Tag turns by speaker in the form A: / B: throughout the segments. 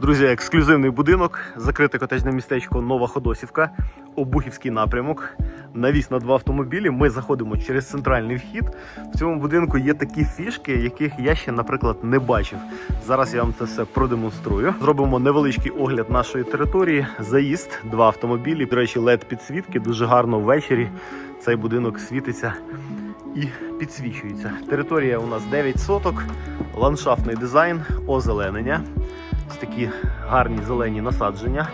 A: Друзі, ексклюзивний будинок, закрите котежне містечко Нова Ходосівка, Обухівський напрямок. Навіс на два автомобілі. Ми заходимо через центральний вхід. В цьому будинку є такі фішки, яких я ще, наприклад, не бачив. Зараз я вам це все продемонструю. Зробимо невеличкий огляд нашої території. Заїзд, два автомобілі. До речі, led підсвітки дуже гарно ввечері. Цей будинок світиться і підсвічується. Територія у нас 9 соток, ландшафтний дизайн, озеленення. Ось такі гарні зелені насадження.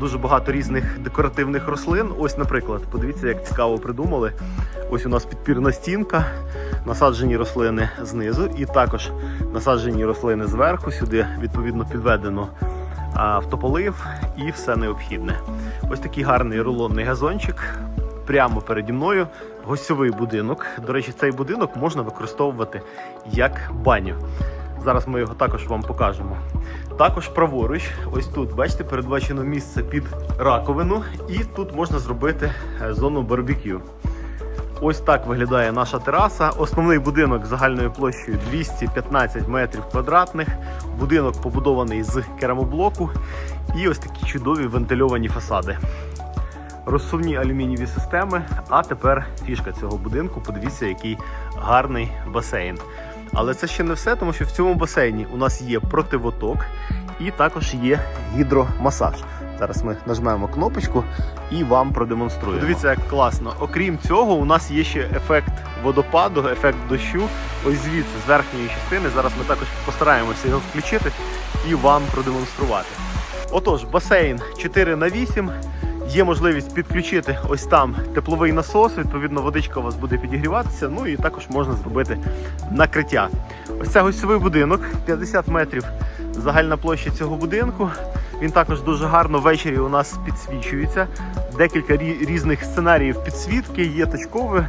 A: Дуже багато різних декоративних рослин. Ось, наприклад, подивіться, як цікаво придумали. Ось у нас підпірна стінка, насаджені рослини знизу, і також насаджені рослини зверху. Сюди відповідно підведено автополив і все необхідне. Ось такий гарний рулонний газончик. Прямо переді мною гостьовий будинок. До речі, цей будинок можна використовувати як баню. Зараз ми його також вам покажемо. Також праворуч, ось тут, бачите, передбачено місце під раковину, і тут можна зробити е, зону барбекю. Ось так виглядає наша тераса. Основний будинок загальною площею 215 метрів квадратних. Будинок побудований з керамоблоку і ось такі чудові вентильовані фасади. Розсувні алюмінієві системи. А тепер фішка цього будинку. Подивіться, який гарний басейн. Але це ще не все, тому що в цьому басейні у нас є противоток і також є гідромасаж. Зараз ми нажмемо кнопочку і вам продемонструємо. Дивіться, як класно. Окрім цього, у нас є ще ефект водопаду, ефект дощу. Ось звідси, з верхньої частини. Зараз ми також постараємося його включити і вам продемонструвати. Отож, басейн 4 на 8 Є можливість підключити ось там тепловий насос, відповідно, водичка у вас буде підігріватися. Ну і також можна зробити накриття. Ось це гостьовий будинок, 50 метрів загальна площа цього будинку. Він також дуже гарно ввечері у нас підсвічується. Декілька різних сценаріїв підсвітки, є точкове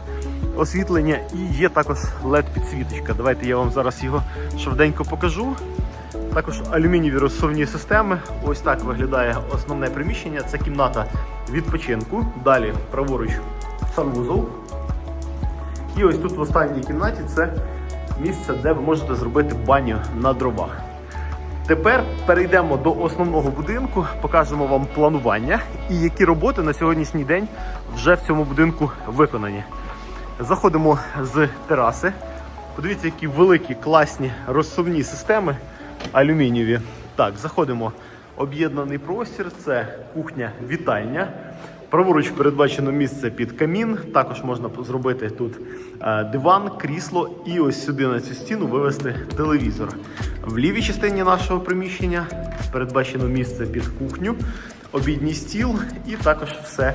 A: освітлення і є також LED-підсвіточка. Давайте я вам зараз його швиденько покажу. Також алюмінієві розсувні системи. Ось так виглядає основне приміщення. Це кімната відпочинку. Далі праворуч санвузол. І ось тут в останній кімнаті це місце, де ви можете зробити баню на дровах. Тепер перейдемо до основного будинку, покажемо вам планування і які роботи на сьогоднішній день вже в цьому будинку виконані. Заходимо з тераси. Подивіться, які великі класні розсувні системи алюмінієві. Так, заходимо. Об'єднаний простір, це кухня, вітальня. Праворуч передбачено місце під камін. Також можна зробити тут е, диван, крісло і ось сюди на цю стіну вивести телевізор. В лівій частині нашого приміщення передбачено місце під кухню, обідній стіл і також все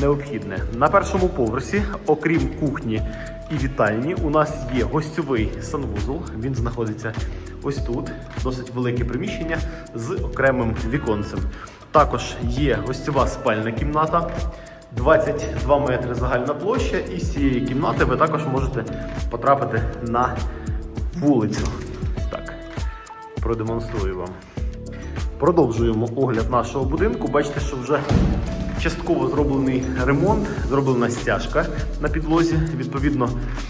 A: необхідне. На першому поверсі, окрім кухні і вітальні, у нас є гостьовий санвузол. Він знаходиться ось тут. Досить велике приміщення з окремим віконцем. Також є гостьова спальна кімната. 22 метри загальна площа, і з цієї кімнати ви також можете потрапити на вулицю. Так, продемонструю вам. Продовжуємо огляд нашого будинку. Бачите, що вже частково зроблений ремонт, зроблена стяжка на підлозі. Відповідно,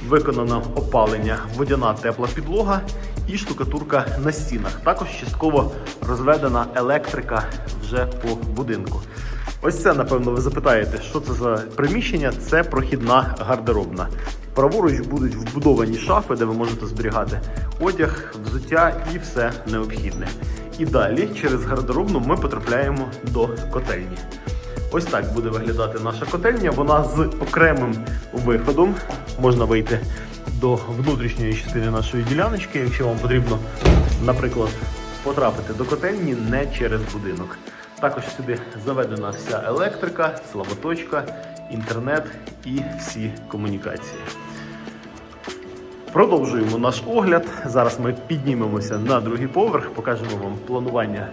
A: виконано опалення, водяна тепла підлога і штукатурка на стінах. Також частково розведена електрика вже по будинку. Ось це, напевно, ви запитаєте, що це за приміщення? Це прохідна гардеробна. Праворуч будуть вбудовані шафи, де ви можете зберігати одяг, взуття і все необхідне. І далі через гардеробну ми потрапляємо до котельні. Ось так буде виглядати наша котельня. Вона з окремим виходом. Можна вийти до внутрішньої частини нашої діляночки, якщо вам потрібно, наприклад, потрапити до котельні не через будинок. Також сюди заведена вся електрика, слаботочка, інтернет і всі комунікації. Продовжуємо наш огляд. Зараз ми піднімемося на другий поверх, покажемо вам планування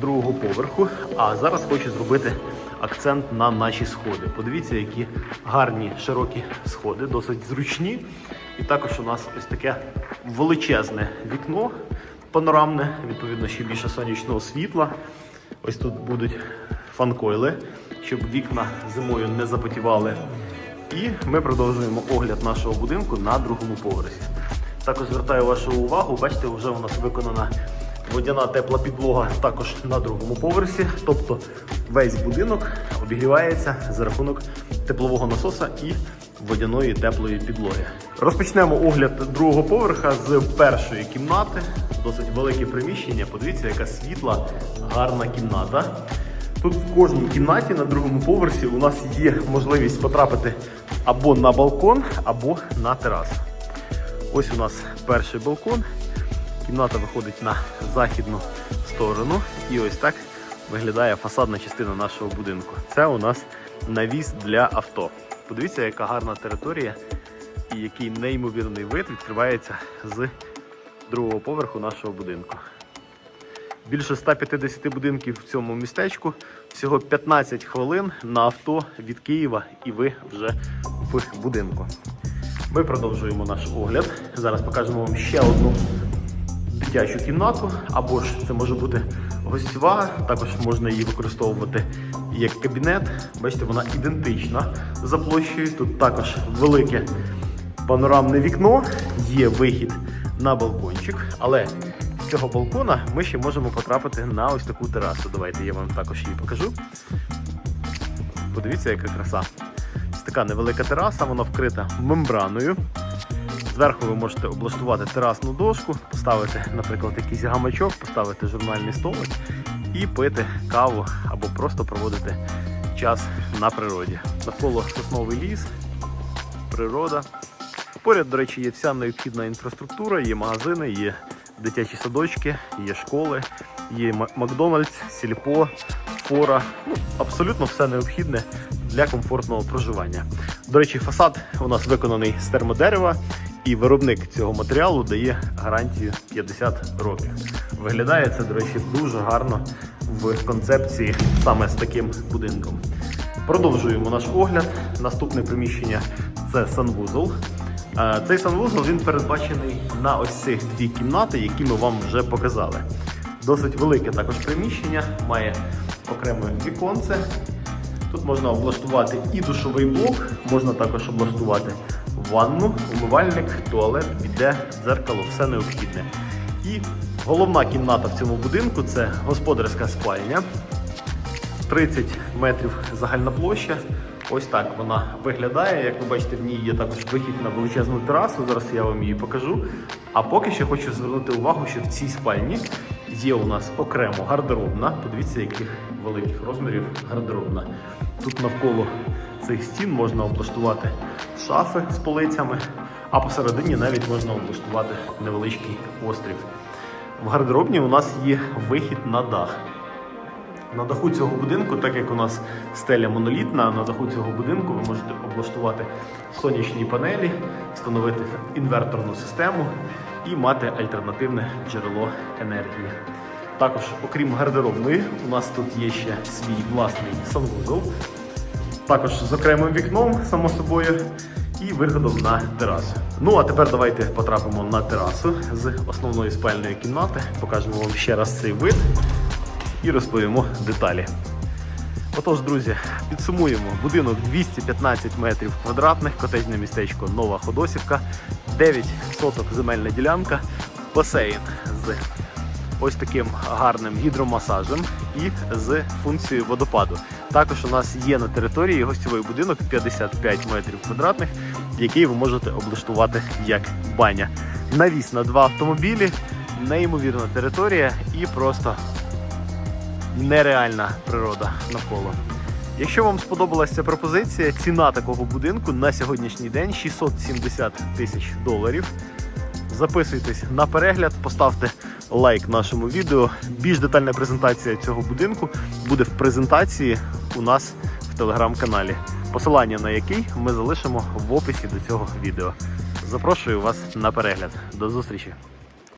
A: другого поверху. А зараз хочу зробити акцент на наші сходи. Подивіться, які гарні широкі сходи, досить зручні. І також у нас ось таке величезне вікно панорамне, відповідно, ще більше сонячного світла. Ось тут будуть фанкойли, щоб вікна зимою не запотівали. І ми продовжуємо огляд нашого будинку на другому поверсі. Також звертаю вашу увагу, бачите, вже у нас виконана Водяна тепла підлога також на другому поверсі. Тобто весь будинок обігрівається за рахунок теплового насоса і водяної теплої підлоги. Розпочнемо огляд другого поверха з першої кімнати. Досить велике приміщення. Подивіться, яка світла, гарна кімната. Тут в кожній кімнаті на другому поверсі у нас є можливість потрапити або на балкон, або на терасу. Ось у нас перший балкон. Кімната виходить на західну сторону. І ось так виглядає фасадна частина нашого будинку. Це у нас навіс для авто. Подивіться, яка гарна територія і який неймовірний вид відкривається з другого поверху нашого будинку. Більше 150 будинків в цьому містечку. Всього 15 хвилин на авто від Києва, і ви вже в будинку. Ми продовжуємо наш огляд. Зараз покажемо вам ще одну дитячу кімнату, або ж це може бути гостьова, також можна її використовувати як кабінет. Бачите, вона ідентична за площею. Тут також велике панорамне вікно, є вихід на балкончик, але з цього балкона ми ще можемо потрапити на ось таку терасу. Давайте я вам також її покажу. Подивіться, яка краса. Ось така невелика тераса, вона вкрита мембраною. Зверху ви можете облаштувати терасну дошку, поставити, наприклад, якийсь гамачок, поставити журнальний столик і пити каву або просто проводити час на природі. Навколо сосновий ліс, природа. Поряд, до речі, є вся необхідна інфраструктура, є магазини, є дитячі садочки, є школи, є Макдональдс, Сільпо, Фора. Ну, абсолютно все необхідне для комфортного проживання. До речі, фасад у нас виконаний з термодерева, і виробник цього матеріалу дає гарантію 50 років. Виглядає це, до речі, дуже гарно в концепції саме з таким будинком. Продовжуємо наш огляд. Наступне приміщення це санвузол. Е, Цей санвузол він передбачений на ось цих дві кімнати, які ми вам вже показали. Досить велике також приміщення, має окреме віконце. Тут можна облаштувати і душовий блок, можна також облаштувати ванну, умивальник, туалет, біде, дзеркало, все необхідне. І головна кімната в цьому будинку це господарська спальня. 30 метрів загальна площа. Ось так вона виглядає. Як ви бачите, в ній є також вихід на величезну терасу. Зараз я вам її покажу. А поки що хочу звернути увагу, що в цій спальні є у нас окремо гардеробна. Подивіться, яких великих розмірів гардеробна. Тут навколо цих стін можна облаштувати шафи з полицями, а посередині навіть можна облаштувати невеличкий острів. В гардеробні у нас є вихід на дах. На даху цього будинку, так як у нас стеля монолітна, на даху цього будинку ви можете облаштувати сонячні панелі, встановити інверторну систему і мати альтернативне джерело енергії. Також, окрім гардеробної, у нас тут є ще свій власний санвузол, також з окремим вікном, само собою, і виходом на терасу. Ну а тепер давайте потрапимо на терасу з основної спальної кімнати. Покажемо вам ще раз цей вид і розповімо деталі. Отож, друзі, підсумуємо. Будинок 215 метрів квадратних, котежне містечко Нова Ходосівка, 9 соток земельна ділянка, басейн з ось таким гарним гідромасажем і з функцією водопаду. Також у нас є на території гостьовий будинок 55 метрів квадратних, який ви можете облаштувати як баня. Навіс на два автомобілі, неймовірна територія і просто нереальна природа навколо. Якщо вам сподобалася ця пропозиція, ціна такого будинку на сьогоднішній день 670 тисяч доларів. Записуйтесь на перегляд, поставте лайк нашому відео. Більш детальна презентація цього будинку буде в презентації у нас в телеграм-каналі, посилання на який ми залишимо в описі до цього відео. Запрошую вас на перегляд. До зустрічі!